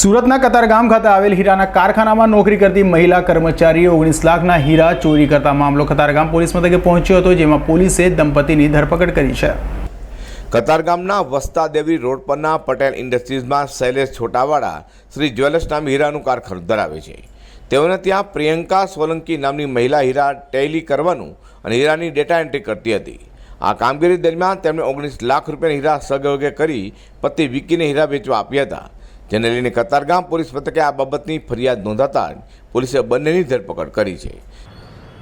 સુરતના કતારગામ ખાતે આવેલ હીરાના કારખાનામાં નોકરી કરતી મહિલા કર્મચારીએ ઓગણીસ લાખના હીરા ચોરી કરતા મામલો કતારગામ પોલીસ મથકે પહોંચ્યો હતો, જેમાં પોલીસે દંપતીની ધરપકડ કરી છે. કતારગામના વસ્તા દેવી રોડ પરના પટેલ ઇન્ડસ્ટ્રીઝમાં શૈલેષ છોટાવાળા શ્રી જ્વેલર્સ નામ હીરાનું કારખાનું ધરાવે છે. તેઓને ત્યાં પ્રિયંકા સોલંકી નામની મહિલા હીરા ટેલી કરવાનું અને હીરાની ડેટા એન્ટ્રી કરતી હતી. આ કામગીરી દરમિયાન તેમણે ઓગણીસ લાખ રૂપિયાના હીરા સગવગે કરી પતિ વિકીને હીરા વેચવા આપ્યા હતા. જેને લઈને કતારગામ પોલીસ મથકે આ બાબતની ફરિયાદ નોંધાતા પોલીસે બંનેની ધરપકડ કરી છે.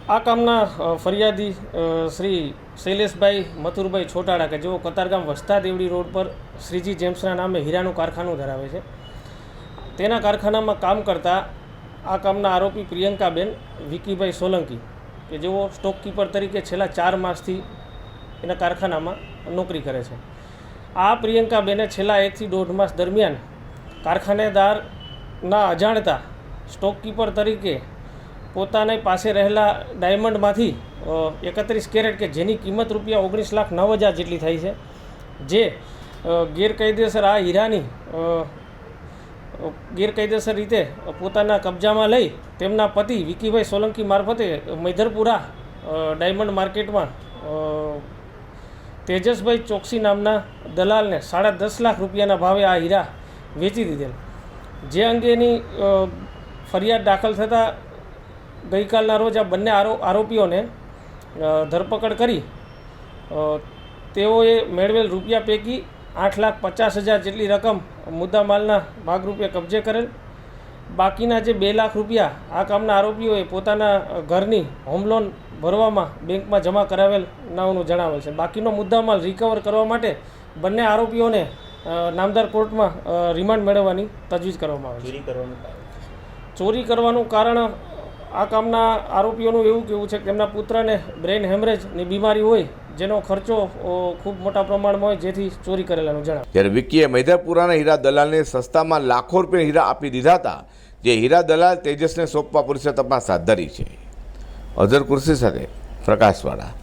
આ કામના ફરિયાદી શ્રી શૈલેષભાઈ મથુરભાઈ છોટાડા કે જેઓ કતારગામ વસ્તા દેવડી રોડ પર શ્રીજી જેમ્સના નામે હીરાનું કારખાનું ધરાવે છે. તેના કારખાનામાં કામ કરતા આ કામના આરોપી પ્રિયંકાબેન, વિકીભાઈ સોલંકી કે જેઓ સ્ટોક કીપર તરીકે છેલ્લા ચાર માસથી એના કારખાનામાં નોકરી કરે છે. આ પ્રિયંકાબેને છેલ્લા એકથી દોઢ માસ દરમિયાન કારખાનેદારના અજાણતા સ્ટોક કીપર તરીકે પોતાની પાસે રહેલા ડાયમંડમાંથી એકત્રીસ કેરેટ કે જેની કિંમત રૂપિયા ઓગણીસ લાખ નવ હજાર જેટલી થઈ છે. જે ગેરકાયદેસર આ હીરાની ગેરકાયદેસર રીતે પોતાના કબજામાં લઈ તેમના પતિ વિકીભાઈ સોલંકી મારફતે મૈધરપુરા ડાયમંડ માર્કેટમાં તેજસભાઈ ચોકસી નામના દલાલને સાડા દસ લાખ રૂપિયાના ભાવે આ હીરા વેચી દીધેલ. જે અંગેની ફરિયાદ દાખલ થતાં ગઈકાલના રોજ આ બંને આરો, આરોપીઓને ધરપકડ કરી તેઓએ મેળવેલ રૂપિયા પૈકી આઠ લાખ પચાસ હજાર જેટલી રકમ મુદ્દામાલના ભાગરૂપે કબજે કરેલ. બાકીના જે બે લાખ રૂપિયા આ કામના આરોપીઓએ પોતાના ઘરની હોમ લોન ભરવામાં બેંકમાં જમા કરાવેલ નાઓનું જણાવેલ છે. બાકીનો મુદ્દામાલ રિકવર કરવા માટે બંને આરોપીઓને નામદાર કોર્ટમાં રિમાન્ડ મેળવવાની તજવીજ કરવામાં આવે છે. ચોરી કરવાનું કારણ આ કામના આરોપીઓનું એવું કહેવું છે કે તેમના પુત્રને બ્રેઇન હેમરેજની બીમારી હોય જેનો ખર્ચો ખૂબ મોટા પ્રમાણમાં હોય જેથી ચોરી કરેલાનું જણાવ્યું જ્યારે વિક્કીએ મૈદાપુરાના હીરા દલાલને સસ્તામાં લાખો રૂપિયા હીરા આપી દીધા હતા જે હીરા દલાલ તેજસને સોંપવા પોલીસે તપાસ હાથ ધરી છે. અઝર કુર્સી સાથે પ્રકાશવાળા.